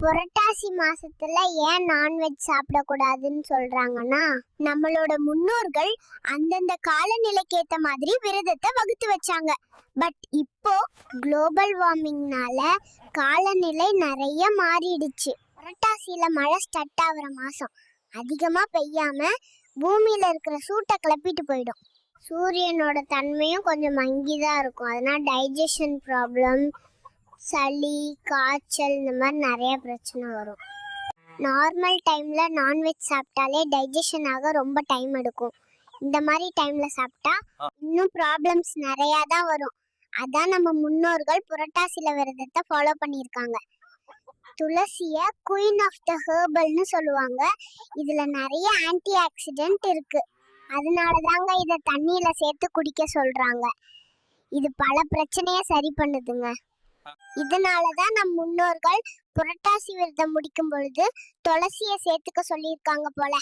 புரட்டாசி மாசத்துல ஏன் நான்வெஜ் சாப்பிடக்கூடாதுன்னு சொல்றாங்கன்னா நம்மளோட முன்னோர்கள் அந்தந்த காலநிலைக்கு ஏத்த மாதிரி விரதத்தை வகுத்து வச்சாங்க. பட் இப்போ குளோபல் வார்மிங்னால காலநிலை நிறைய மாறிடுச்சு. புரட்டாசியில மழை ஸ்டார்ட் ஆகுற மாசம். அதிகமா பெய்யாம பூமியில இருக்கிற சூட்டை கிளப்பிட்டு போயிடும். சூரியனோட தன்மையும் கொஞ்சம் மங்கி தான் இருக்கும். அதனால டைஜஷன் ப்ராப்ளம் சளி காய்ச்சல் இந்த மாதிரி நிறைய பிரச்சனை வரும். நார்மல் டைம்ல நான்வெஜ் சாப்பிட்டாலே டைஜஷன் ஆக ரொம்ப டைம் எடுக்கும். இந்த மாதிரி டைம்ல சாப்பிட்டா இன்னும் ப்ராப்ளம்ஸ் நிறைய தான் வரும். அதான் நம்ம முன்னோர்கள் புரட்டாசில விரதத்தை ஃபாலோ பண்ணியிருக்காங்க. துளசிய குயின் ஆஃப் த ஹேர்பல்னு சொல்லுவாங்க. இதுல நிறைய ஆன்டி ஆக்சிடென்ட் இருக்கு. அதனால தாங்க இதை தண்ணியில சேர்த்து குடிக்க சொல்றாங்க. இது பல பிரச்சனைய சரி பண்ணுதுங்க. இதனாலதான் நம் முன்னோர்கள் புரட்டாசி விரதம் முடிக்கும் பொழுது துளசியை சேர்த்துக்க சொல்லியிருக்காங்க போல.